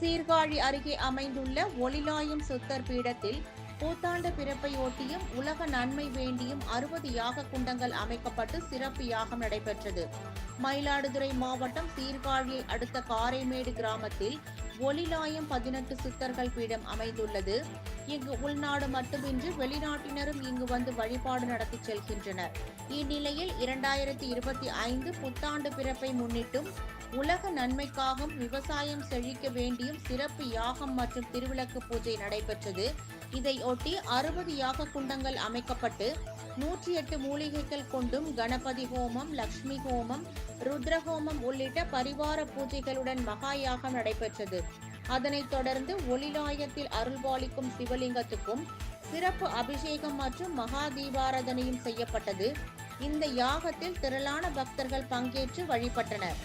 சீர்காழி அருகே அமைந்துள்ள ஒளிலாயும் சுத்தர் பீடத்தில் புத்தாண்டு பிறப்பை ஒட்டியும் உலக நன்மை வேண்டியும் அறுபது யாக குண்டங்கள் அமைக்கப்பட்டு சிறப்பு யாகம் நடைபெற்றது. மயிலாடுதுறை மாவட்டம் சீர்காழியை அடுத்த காரைமேடு கிராமத்தில் ஒளிலாயம் பதினெட்டு சித்தர்கள் பீடம் அமைந்துள்ளது. இங்கு உள்நாடு மட்டுமின்றி வெளிநாட்டினரும் இங்கு வந்து வழிபாடு நடத்தி செல்கின்றனர். இந்நிலையில் இரண்டாயிரத்தி இருபத்தி ஐந்து புத்தாண்டு பிறப்பை முன்னிட்டும் உலக நன்மைக்காகவும் விவசாயம் செழிக்க வேண்டியும் சிறப்பு யாகம் மற்றும் திருவிளக்கு பூஜை நடைபெற்றது. இதையொட்டி அறுபது யாக குண்டங்கள் அமைக்கப்பட்டு நூற்றி எட்டு மூலிகைகள் கொண்டும் கணபதி ஹோமம் லக்ஷ்மி ஹோமம் ருத்ரஹோமம் உள்ளிட்ட பரிவார பூஜைகளுடன் மகா யாகம் நடைபெற்றது. அதனைத் தொடர்ந்து ஒளிலாயத்தில் அருள்பாலிக்கும் சிவலிங்கத்துக்கும் சிறப்பு அபிஷேகம் மற்றும் மகா தீபாராதனையும் செய்யப்பட்டது. இந்த யாகத்தில் திரளான பக்தர்கள் பங்கேற்று வழிபட்டனர்.